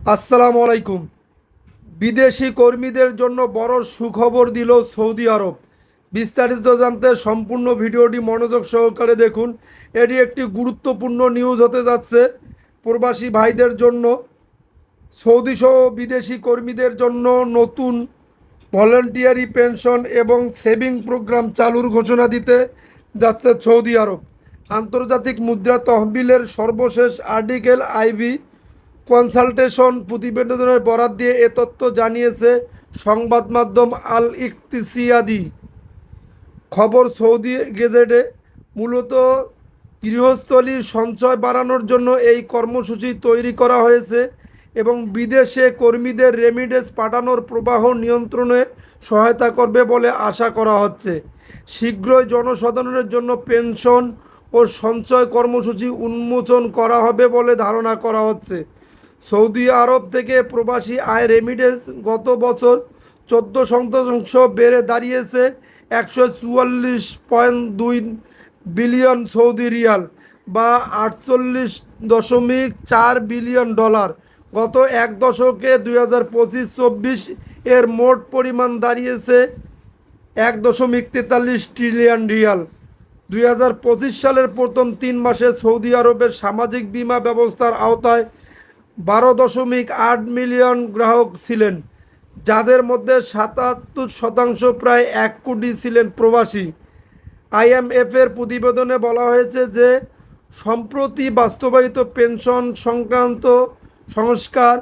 আসসালামু আলাইকুম। বিদেশি কর্মীদের জন্য বড় সুখবর দিল সৌদি আরব। বিস্তারিত জানতে সম্পূর্ণ ভিডিওটি মনোযোগ সহকারে দেখুন। এটি একটি গুরুত্বপূর্ণ নিউজ হতে যাচ্ছে। প্রবাসী ভাইদের জন্য সৌদি সহ বিদেশি কর্মীদের জন্য নতুন ভলেন্টিয়ারি পেনশন এবং সেভিং প্রোগ্রাম চালুর ঘোষণা দিতে যাচ্ছে সৌদি আরব। আন্তর্জাতিক মুদ্রা তহবিলের সর্বশেষ আর্টিকেল আইভি কনসালটেশন প্রতিবেদনের বরাত দিয়ে এ তথ্য জানিয়েছে সংবাদ মাধ্যম আল ইকতিসিয়াদি। খবর সৌদি গেজেটে মূলত গৃহস্থলীর সঞ্চয় বাড়ানোর জন্য এই কর্মসূচি তৈরি করা হয়েছে এবং বিদেশে কর্মীদের রেমিডেন্স পাঠানোর প্রবাহ নিয়ন্ত্রণে সহায়তা করবে বলে আশা করা হচ্ছে। শীঘ্রই জনসাধারণের জন্য পেনশন ও সঞ্চয় কর্মসূচি উন্মোচন করা হবে বলে ধারণা করা হচ্ছে। সৌদি আরব থেকে প্রবাসী আয় রেমিডেন্স গত বছর চোদ্দ শতাংশ বেড়ে দাঁড়িয়েছে একশো চুয়াল্লিশ পয়েন্ট দুই বিলিয়ন সৌদি রিয়াল বা আটচল্লিশ দশমিক চার বিলিয়ন ডলার। গত এক দশকে দুই হাজার পঁচিশ চব্বিশ এর মোট পরিমাণ দাঁড়িয়েছে এক দশমিক তেতাল্লিশ ট্রিলিয়ন রিয়াল। দুই হাজার পঁচিশ সালের প্রথম তিন মাসে সৌদি আরবের সামাজিক বীমা ব্যবস্থার আওতায় বারো দশমিক আট মিলিয়ন গ্রাহক ছিলেন, যাদের মধ্যে সাতাত্তর শতাংশ প্রায় এক কোটি ছিলেন প্রবাসী। আইএমএফের প্রতিবেদনে বলা হয়েছে যে, সম্প্রতি বাস্তবায়িত পেনশন সংক্রান্ত সংস্কার,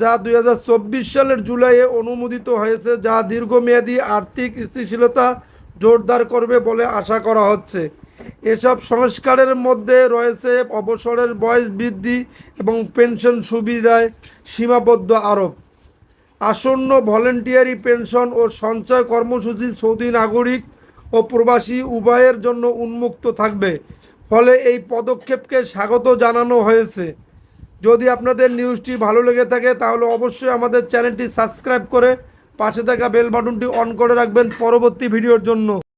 যা দু হাজার চব্বিশ সালের জুলাইয়ে অনুমোদিত হয়েছে, যা দীর্ঘমেয়াদী আর্থিক স্থিতিশীলতা জোরদার করবে বলে আশা করা হচ্ছে। এসব সংস্কারের মধ্যে রয়েছে অবসরের বয়স বৃদ্ধি এবং পেনশন সুবিধায় সীমাবদ্ধ আরোপ। আসন্ন ভলেন্টিয়ারি পেনশন ও সঞ্চয় কর্মসূচি সৌদি নাগরিক ও প্রবাসী উভয়ের জন্য উন্মুক্ত থাকবে। ফলে এই পদক্ষেপকে স্বাগত জানানো হয়েছে। যদি আপনাদের নিউজটি ভালো লেগে থাকে, তাহলে অবশ্যই আমাদের চ্যানেলটি সাবস্ক্রাইব করে পাশে থাকা বেল বাটনটি অন করে রাখবেন পরবর্তী ভিডিওর জন্য।